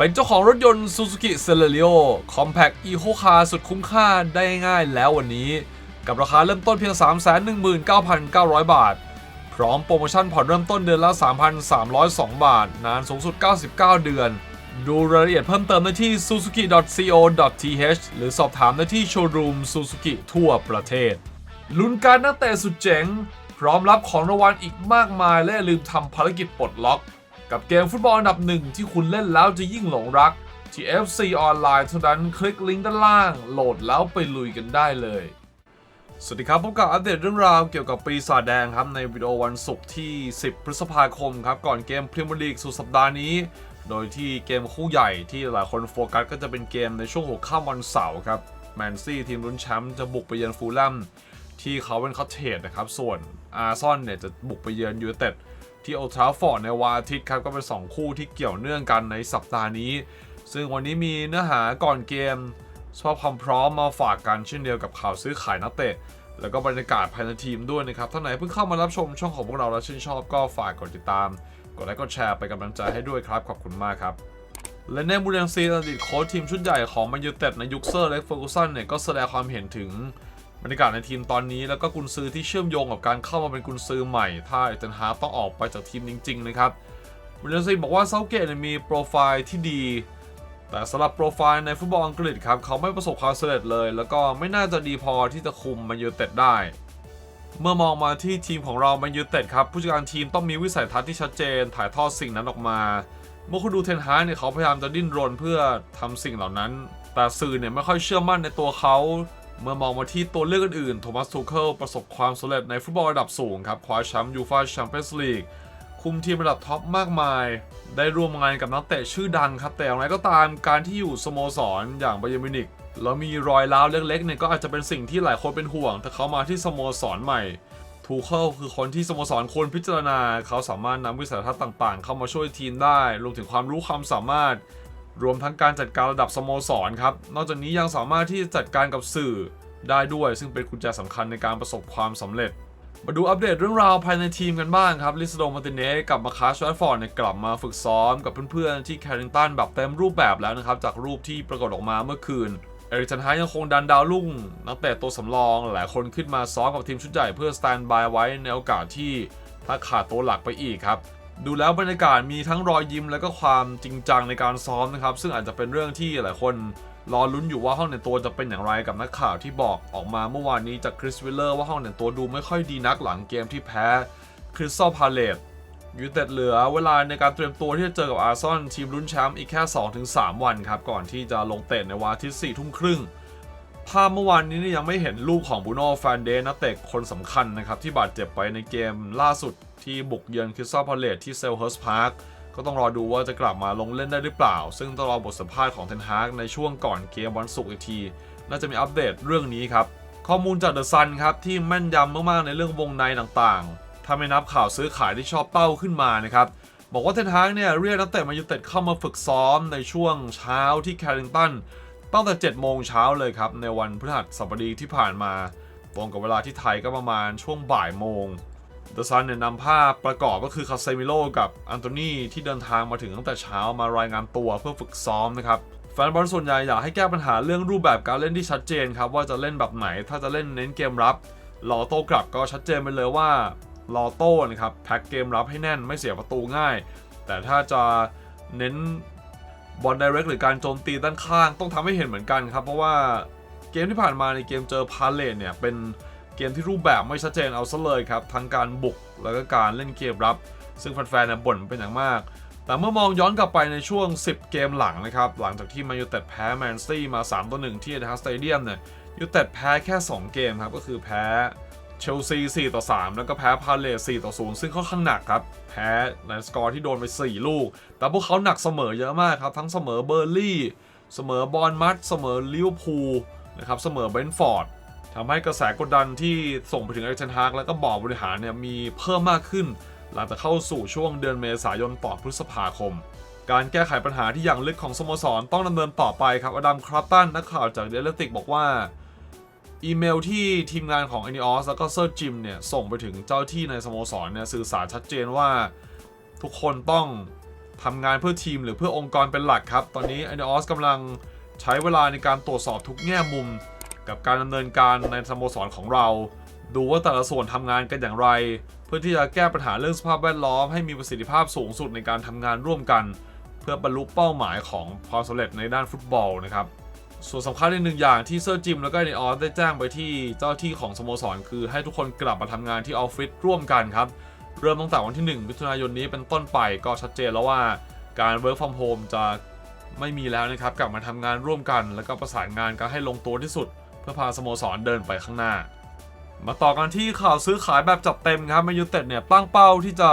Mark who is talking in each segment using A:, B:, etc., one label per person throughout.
A: เป็นเจ้าของรถยนต์ Suzuki Celerio Compact Eco Car สุดคุ้มค่าได้ง่ายแล้ววันนี้ กับราคาเริ่มต้นเพียง 319,900 บาท พร้อมโปรโมชั่นผ่อนเริ่มต้นเดือนละ 3,302 บาท นานสูงสุด 99 เดือน ดูรายละเอียดเพิ่มเติมได้ที่ suzuki.co.th หรือสอบถามได้ที่โชว์รูม Suzuki ทั่วประเทศ ลุ้นการนักเตะสุดเจ๋ง พร้อมรับของรางวัลอีกมากมายและลืมทำภารกิจปลดล็อก กับเกมฟุตบอลอันดับหนึ่งที่คุณเล่นแล้วจะยิ่งหลงรัก ที่ FC ออนไลน์เท่านั้นคลิกลิงก์ด้านล่าง โหลดแล้วไปลุยกันได้เลย สวัสดีครับพบกับอัปเดตเรื่องราวเกี่ยวกับปีศาจแดงครับในวิดีโอวันศุกร์ที่ 10 พฤษภาคมครับก่อนเกมพรีเมียร์ลีกสุดสัปดาห์นี้ โดยที่เกมคู่ใหญ่ที่หลายคนโฟกัสก็จะเป็นเกมในช่วงหัวค่ำวันเสาร์ครับแมนซี่ทีมลุ้นแชมป์จะบุกไปเยือนฟูลแลมที่เขาเป็นคอเทจนะครับส่วนอาร์ซอนเนี่ยจะบุกไปเยือนยูเต็ด ที่โอทราฟฟอร์ดในวันอาทิตย์ครับก็เป็น 2 คู่ที่เกี่ยวเนื่องกันในสัปดาห์นี้ ซึ่งวันนี้มีเนื้อหาก่อนเกมสภาพความพร้อมมาฝากกันเช่นเดียวกับข่าวซื้อขายนักเตะ แล้วก็บรรยากาศภายในทีมด้วยนะครับท่านไหนเพิ่งเข้ามารับชมช่องของพวกเราและชื่นชอบก็ฝากกดติดตาม กดไลค์กดแชร์ไปกำลังใจให้ด้วยครับขอบคุณมากครับและเนมูเรียงซีอดีตโค้ชทีมชุดใหญ่ของแมนยูเต็ดในยุคเซอร์เล็กเฟอร์กูสันเนี่ยก็แสดงความเห็นถึง บรรยากาศในทีมตอนนี้แล้วก็กุนซือที่เชื่อมโยงกับการเข้ามาเป็นกุนซือใหม่ ถ้าเอเจนฮาร์ต้องออกไปจากทีมจริง ๆ นะครับวิลเลียมซีบอกว่าเซาเกตมีโปรไฟล์ที่ดี แต่สำหรับโปรไฟล์ในฟุตบอลอังกฤษครับเขาไม่ประสบความสำเร็จเลย แล้วก็ไม่น่าจะดีพอที่จะคุมแมนยูเต็ดได้ เมื่อมองมาที่ทีมของเราแมนยูเต็ดครับผู้จัดการทีมต้องมีวิสัยทัศน์ที่ชัดเจน ถ่ายทอดสิ่งนั้นออกมา เมื่อคุณดูเทนฮากเนี่ยเขาพยายามจะดิ้นรนเพื่อทำสิ่งเหล่านั้น แต่สื่อเนี่ยไม่ค่อยเชื่อมั่นในตัวเขา เมื่อมองมาที่ตัวเลือกอื่นๆ โทมัสทูเคิลประสบความสำเร็จในฟุตบอลระดับสูงครับคว้าแชมป์ยูฟ่าแชมเปี้ยนส์ลีกคุมทีมระดับท็อปมากมาย ได้ร่วมงานกับนักเตะชื่อดังครับ แต่อย่างไรก็ตามการที่อยู่สโมสรอย่างไบาเยร์นมินิกแล้วมีรอยร้าวเล็กๆเนี่ยก็อาจจะเป็นสิ่งที่หลายคนเป็นห่วง ถ้าเขามาที่สโมสรใหม่ทูเคิลคือคนที่สโมสรควรพิจารณา เขาสามารถนำวิสัยทัศน์ต่างๆ เข้ามาช่วยทีมได้ รวมถึงความรู้ความสามารถ รวมทั้งการจัดการระดับสโมสรครับ นอกจากนี้ยังสามารถที่จะจัดการกับสื่อได้ด้วย ซึ่งเป็นกุญแจสำคัญในการประสบความสำเร็จ มาดูอัปเดตเรื่องราวภายในทีมกันบ้างครับ ลิสโดมาติเนสกับมาคาชแวตฟอร์ดเนี่ยกลับมาฝึกซ้อมกับเพื่อนๆที่แคริงตันแบบเต็มรูปแบบแล้วนะครับ จากรูปที่ปรากฏออกมาเมื่อคืน เอริกเทนฮยังคงดันดาวรุ่งนักเตะตัวสำรอง หลายคนขึ้นมาซ้อมกับทีมชุดใหญ่เพื่อสแตนบายไว้ในโอกาสที่ถ้าขาดตัวหลักไปอีกครับ ดูแล้วบรรยากาศมีทั้งรอยยิ้มและก็ความจริงจังในการซ้อมนะครับ ซึ่งอาจจะเป็นเรื่องที่หลายคนรอลุ้นอยู่ว่าห้องแต่งตัวจะเป็นอย่างไรกับนักข่าวที่บอกออกมาเมื่อวานนี้จากคริสวิลเลอร์ว่าห้องแต่งตัวดูไม่ค่อยดีนักหลังเกมที่แพ้คริสตัลพาเลตยูเต็ดเหลือเวลาในการเตรียมตัวที่จะเจอกับอาร์ซอนทีมลุ้นแชมป์อีกแค่ 2-3 วันครับ ก่อนที่จะลงเตะในวันทิตย์4ทุ่มครึ่ง ภาพเมื่อวานนี้นี่ยังไม่เห็นรูปของบูโน่แฟนเดนนักเตะคนสำคัญนะครับที่บาดเจ็บไปในเกมล่าสุด ที่บุกเยือนคริสตัลพาเลตที่เซลเฮิร์สพาร์คก็ต้องรอดูว่าจะกลับมาลงเล่นได้หรือเปล่า ซึ่งต้องรอบทสัมภาษณ์ของเทนฮากในช่วงก่อนเกมวันศุกร์อีกที น่าจะมีอัปเดตเรื่องนี้ครับ ข้อมูลจากเดอะซันครับ ที่แม่นยำมากๆในเรื่องวงในต่างๆ ถ้าไม่นับข่าวซื้อขายที่ชอบเป้าขึ้นมานะครับ บอกว่าเทนฮากเนี่ยเรียกนักเตะมายูเต็ดเข้ามาฝึกซ้อมในช่วงเช้าที่แคริงตันตั้งแต่7โมงเช้าเลยครับในวันพฤหัสบดีที่ผ่านมา ตรงกับเวลาที่ไทยก็ประมาณช่วงบ่ายโมง เดอะซันเนี่ยนำภาพประกอบก็คือคาเซมิโลกับอันโตนีที่เดินทางมาถึงตั้งแต่เช้ามารายงานตัวเพื่อฝึกซ้อมนะครับแฟนบอลส่วนใหญ่อยากให้แก้ปัญหาเรื่องรูปแบบการเล่นที่ชัดเจนครับว่าจะเล่นแบบไหนถ้าจะเล่นเน้นเกมรับรอโต้กลับก็ชัดเจนไปเลยว่ารอโต้นะครับแพ็กเกมรับให้แน่นไม่เสียประตูง่าย แต่ถ้าจะเน้นบอลไดเรกหรือการโจมตีด้านข้างต้องทำให้เห็นเหมือนกันครับ เพราะว่าเกมที่ผ่านมาในเกมเจอพาเลตเนี่ยเป็น เกมที่รูปแบบไม่ชัดเจนเอาซะเลยครับ ทั้งการบุกแล้วก็การเล่นเกมรับ ซึ่งแฟนๆเนี่ยบ่นเป็นอย่างมาก แต่เมื่อมองย้อนกลับไปในช่วง 10 เกมหลังนะครับ หลังจากที่แมนยูเต็ดแพ้แมนซีมา3ต่อ1ที่เอทาสเตเดียมเนี่ยยูเต็ดแพ้แค่ 2 เกมครับ ก็คือแพ้เชลซี4ต่อ3แล้วก็แพ้พาเลส4ต่อ0ซึ่งค่อนข้างหนักครับ แพ้ในสกอร์ที่โดนไป 4 ลูก แต่พวกเขาหนักเสมอเยอะมากครับ ทั้งเสมอเบอร์ลี่ เสมอบอลมัดเสมอลิเวอร์พูลนะครับ เสมอเบนฟอร์ด ทำให้กระแสกดดันที่ส่งไปถึงเอเทนฮากและก็บอร์ดบริหารเนี่ยมีเพิ่มมากขึ้น หลังจากเข้าสู่ช่วงเดือนเมษายนต่อพฤษภาคม การแก้ไขปัญหาที่อย่างลึกของสโมสรต้องดำเนินต่อไปครับอดัมคราปตันนักข่าวจากเดลติกบอกว่า อีเมลที่ทีมงานของ a อ i อ s แล้วก็เซอร์จิมเนี่ยส่งไปถึงเจ้าที่ในสโมสรเนี่ยสื่อสารชัดเจนว่า ทุกคนต้องทำงานเพื่อทีมหรือเพื่อองค์กรเป็นหลักครับ ตอนนี้ไอเนอสกำลังใช้เวลาในการตรวจสอบทุกแง่มุม กับการดำเนินการในสโมสรของเรา ดูว่าแต่ละส่วนทำงานกันอย่างไร เพื่อที่จะแก้ปัญหาเรื่องสภาพแวดล้อมให้มีประสิทธิภาพสูงสุดในการทำงานร่วมกัน เพื่อบรรลุเป้าหมายของความสำเร็จในด้านฟุตบอลนะครับส่วนสำคัญอีกหนึ่งอย่างที่เซอร์จิมแล้วก็ในออสได้แจ้งไปที่เจ้าที่ของสโมสร คือให้ทุกคนกลับมาทำงานที่ออฟฟิศร่วมกันครับ เริ่มตั้งแต่วันที่ 1 มิถุนายนนี้เป็นต้นไปก็ชัดเจนแล้วว่าการ work from home จะไม่มีแล้วนะครับ กลับมาทำงานร่วมกัน แล้วก็ประสานงานกันให้ลงตัวที่สุด พื่อพาสโมสรเดินไปข้างหน้า มาต่อกันที่ข่าวซื้อขายแบบจัดเต็มครับแมนยูเต็ดเนี่ยตั้งเป้าที่จะ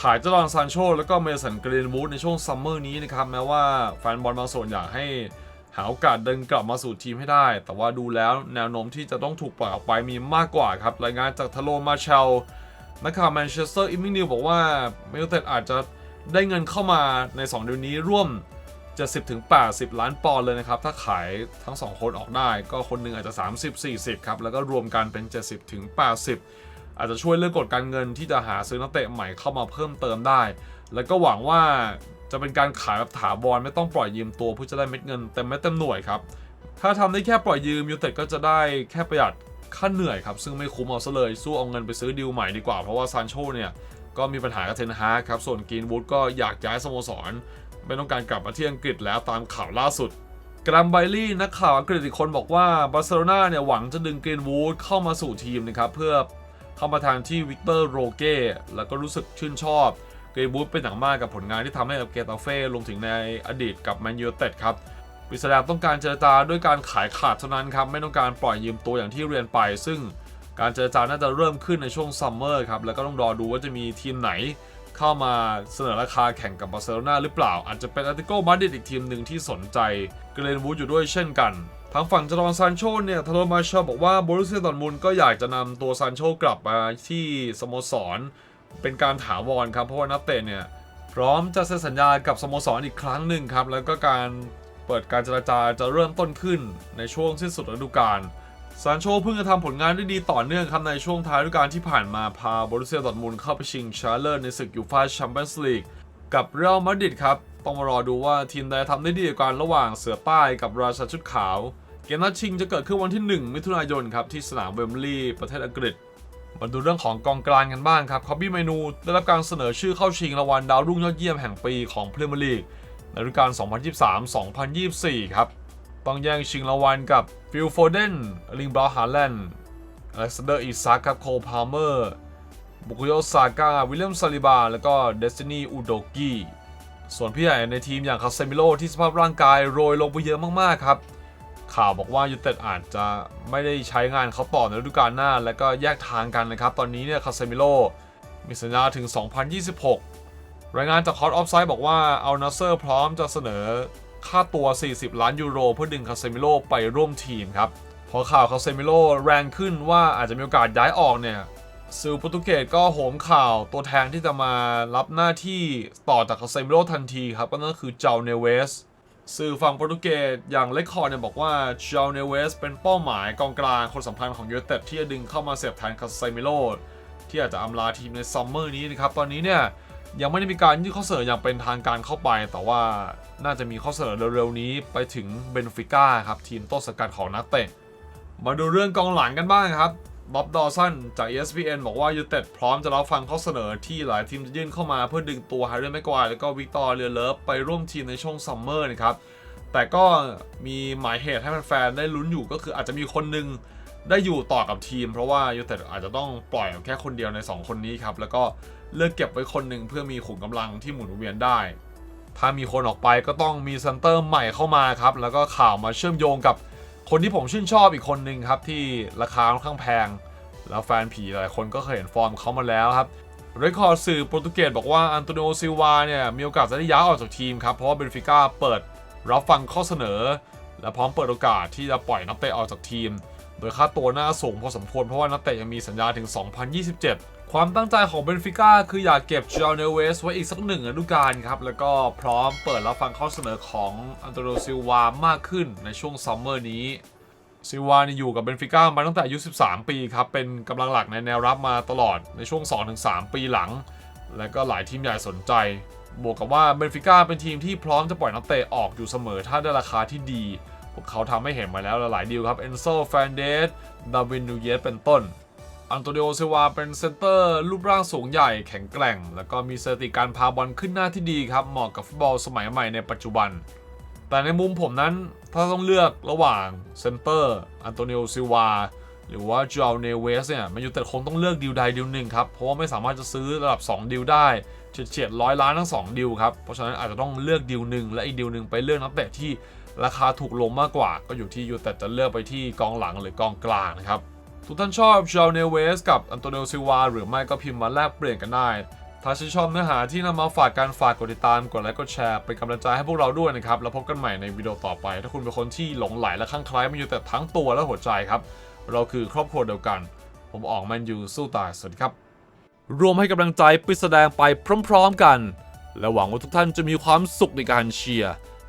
A: ขายเจารอนซานโชแล้วก็เมสันกรีนวูดในช่วงซัมเมอร์นี้นะครับแม้ว่าแฟนบอลบางส่วนอยากให้หาโอกาสเดินกลับมาสู่ทีมให้ได้ แต่ว่าดูแล้วแนวโน้มที่จะต้องถูกปล่อยออกไปมีมากกว่าครับ รายงานจากทาโลมาเชลนักข่าวแมนเชสเตอร์อิมมิงนิวบอกว่าแมนยูเต็ดอาจจะได้เงินเข้ามาใน 2 เดือนนี้ร่วม 70-80 ล้านปอนด์เลยนะครับ ถ้าขายทั้ง 2 คนออกได้ ก็คนหนึ่งอาจจะ 30-40 ครับ แล้วก็รวมกันเป็น 70-80 อาจจะช่วยเรื่องกฎการเงินที่จะหาซื้อนักเตะใหม่เข้ามาเพิ่มเติมได้ แล้วก็หวังว่าจะเป็นการขายแบบถาวรไม่ต้องปล่อยยืมตัวเพื่อจะได้เม็ดเงินเต็มเม็ดเต็มหน่วยครับ ถ้าทำได้แค่ปล่อยยืมยูเต็ดก็จะได้แค่ประหยัดค่าเหนื่อยครับ ซึ่งไม่คุ้มเอาซะเลย สู้เอาเงินไปซื้อดีลใหม่ดีกว่า เพราะว่าซานโชเนี่ยก็มีปัญหากับเทนฮากครับ ส่วนกีนวูดก็อยากย้ายสโมสร ไม่ต้องการกลับมาที่อังกฤษแล้วตามข่าวล่าสุดกรัมไบลี่นักข่าวอังกฤษอีกคนบอกว่าบาร์เซโลนาเนี่ยหวังจะดึงกรีนวูดเข้ามาสู่ทีมนะครับเพื่อเข้ามาแทนที่วิกเตอร์โรเก้แล้วก็รู้สึกชื่นชอบกรีนวูดเป็นอย่างมากกับผลงานที่ทำให้กับเกตาเฟ่รวมถึงในอดีตกับแมนยูเต็ดครับวิสดาต้องการเจรจาด้วยการขายขาดเท่านั้นครับไม่ต้องการปล่อยยืมตัวอย่างที่เรียนไป ซึ่งการเจรจาน่าจะเริ่มขึ้นในช่วงซัมเมอร์ครับแล้วก็ต้องรอดูว่าจะมีทีมไหน เข้ามาเสนอราคาแข่งกับบาร์เซโลนาหรือเปล่า อาจจะเป็นอาร์ติโกมาดริดอีกทีมหนึ่งที่สนใจเกรนวูดอยู่ด้วยเช่นกันทางฝั่งจารอนซานโชเนี่ยทาโรมาเชลบอกว่าโบรุสเซียดอร์ทมุนด์ก็อยากจะนำตัวซานโชกลับมาที่สโมสร เป็นการถาวรครับ เพราะว่านักเตะเนี่ยพร้อมจะเซ็นสัญญากับสโมสรออีกครั้งหนึ่งครับ แล้วก็การเปิดการเจรจาจะเริ่มต้นขึ้นในช่วงสิ้นสุดฤดูกาล ซานโชเพิ่งจะทำผลงานได้ดีต่อเนื่องครับในช่วงท้ายฤดูกาลที่ผ่านมาพาบรุสเซียดอทมุนด์เข้าไปชิงชาเลอร์ในศึกยูฟ่าแชมเปี้ยนส์ลีกกับเรอัลมาดริดครับ ต้องมารอดูว่าทีมใดทำได้ดีกว่ากันระหว่างเสือใต้กับราชาชุดขาว เกมนัดชิงจะเกิดขึ้นวันที่ 1 มิถุนายนครับที่สนามเวมบลีย์ประเทศอังกฤษมาดูเรื่องของกองกลางกันบ้างครับคอบบี้เมนูได้รับการเสนอชื่อเข้าชิงรางวัลดาวรุ่งยอดเยี่ยมแห่งปีของพรีเมียร์ลีกในฤดูกาล2023-2024 ครับ ต้องแย่งชิงรางวัลกับฟิลโฟเดนลิงบราฮาแลนด์อเล็กซานเดอร์อีซาครับโคพาเมอร์บุกุโยซาก้าวิลเลียมซาลิบา แล้วก็เดสตินีอูโดกี้ส่วนพี่ใหญ่ในทีมอย่างคาเซมิโลที่สภาพร่างกายโรยลงไปเยอะมากๆครับ ข่าวบอกว่ายูเต็ดอาจจะไม่ได้ใช้งานเขาต่อในฤดูกาลหน้า แล้วก็แยกทางกันนะครับ ตอนนี้เนี่ยคาเซมิโลมีสัญญาถึง 2026 รายงานจากคอร์ออฟไซด์บอกว่าเอานาเซอร์พร้อมจะเสนอ ค่าตัว 40 ล้านยูโร เพื่อดึงคาเซมิโลไปร่วมทีมครับ พอข่าวคาเซมิโลแรงขึ้นว่าอาจจะมีโอกาสย้ายออกเนี่ยสื่อโปรตุเกสก็โหมข่าวตัวแทนที่จะมารับหน้าที่ต่อจากคาเซมิโลทันทีครับก็นั่นคือเจ้าเนเวสสื่อฝั่งโปรตุเกสอย่างเลคคอร์เนี่ยบอกว่าเจ้าเนเวสเป็นเป้าหมายกองกลางคนสำคัญของยูไนเต็ดที่จะดึงเข้ามาเสียบแทนคาเซมิโลที่อาจจะอำลาทีมในซัมเมอร์นี้นะครับ ตอนนี้เนี่ย ยังไม่ได้มีการยื่นข้อเสนออย่างเป็นทางการเข้าไป แต่ว่าน่าจะมีข้อเสนอเร็วๆนี้ไปถึงเบนฟิก้าครับทีมต้นสังกัดของนักเตะ มาดูเรื่องกองหลังกันบ้างครับบ๊อบดอสันจาก ESPN บอกว่ายูเต็ดพร้อมจะรับฟังข้อเสนอที่หลายทีมจะยื่นเข้ามาเพื่อดึงตัวไฮเดนแม็กควายแล้วก็วิกตอร์เรียเลิฟไปร่วมทีมในช่วงซัมเมอร์นะครับแต่ก็มีหมายเหตุให้แฟนๆได้ลุ้นอยู่ก็คืออาจจะมีคนหนึ่ง ได้อยู่ต่อกับทีม เพราะว่ายูไนเต็ดอาจจะต้องปล่อยแค่คนเดียวใน 2 คนนี้ครับ แล้วก็เลือกเก็บไว้คนหนึ่งเพื่อมีขุมกำลังที่หมุนเวียนได้ ถ้ามีคนออกไปก็ต้องมีเซนเตอร์ใหม่เข้ามาครับ แล้วก็ข่าวมาเชื่อมโยงกับคนที่ผมชื่นชอบอีกคนหนึ่งครับ ที่ราคาค่อนข้างแพง แล้วแฟนผีหลายคนก็เคยเห็นฟอร์มเขามาแล้วครับเรคคอร์ดสื่อโปรตุเกสบอกว่าอันโตนิโอซิลวาเนี่ยมีโอกาสจะได้ย้ายออกจากทีมครับเพราะว่าเบนฟิก้าเปิดรับฟังข้อเสนอ และพร้อมเปิดโอกาสที่จะปล่อยนักเตะออกจากทีม โดยค่าตัวน่าสูงพอสมควรเพราะว่านักเตะยังมีสัญญาถึง 2027 ความตั้งใจของเบนฟิก้าคืออยากเก็บจอห์นเนเวสไว้อีกสักหนึ่งฤดูกาลครับ แล้วก็พร้อมเปิดรับฟังข้อเสนอของอันโตนิโอซิลวามากขึ้นในช่วงซัมเมอร์นี้ซิวานี่อยู่กับเบนฟิก้ามาตั้งแต่อายุ 13 ปีครับ เป็นกำลังหลักในแนวรับมาตลอดในช่วง 2-3 ปีหลัง และก็หลายทีมใหญ่สนใจ บวกกับว่าเบนฟิก้าเป็นทีมที่พร้อมจะปล่อยนักเตะออกอยู่เสมอถ้าได้ราคาที่ดี พวกเขาทำให้เห็นมาแล้วหลายดีลครับเอนโซแฟนเดสดาวินนูเยสเป็นต้นอันโตนิโอซิลวาเป็นเซนเตอร์ รูปร่างสูงใหญ่แข็งแกร่ง แล้วก็มีสถิติการพาบอลขึ้นหน้าที่ดีครับ เหมาะกับฟุตบอลสมัยใหม่ในปัจจุบัน แต่ในมุมผมนั้นถ้าต้องเลือกระหว่างเซนเตอร์อันโตนิโอซิวาหรือว่าจอลเนเวสเนี่ยมันอยู่แต่คงต้องเลือกดีลใดดีลหนึ่งครับ เพราะว่าไม่สามารถจะซื้อระดับ 2 ดีลได้เฉียดเฉียดร้อยล้านทั้ง 2 ดีลครับเพราะฉะนั้นอาจจะต้องเลือกดีลหนึ่งและอีกดีลหนึ่งไปเลือกนักเตะที่ ราคาถูกลงมากกว่า ก็อยู่ที่ยูแต่จะเลือกไปที่กองหลังหรือกองกลางนะครับ ทุกท่านชอบจอลเนเวสกับอันโตนิโอซิวาหรือไม่ก็พิมพ์มาแลกเปลี่ยนกันได้ ถ้าชื่นชอบเนื้อหาที่นำมาฝากการฝากกดติดตามกดไลค์กดแชร์เป็นกำลังใจให้พวกเราด้วยนะครับแล้วพบกันใหม่ในวิดีโอต่อไป ถ้าคุณเป็นคนที่หลงไหลและคลั่งไคล้มันอยู่แต่ทั้งตัวและหัวใจครับเราคือครอบครัวเดียวกัน ผมออกแมนยูสู้ตายสวัสดีครับรวมให้กำลังใจปิดแสดงไปพร้อม ๆกัน และหวังว่าทุกท่านจะมีความสุขในการเชียร์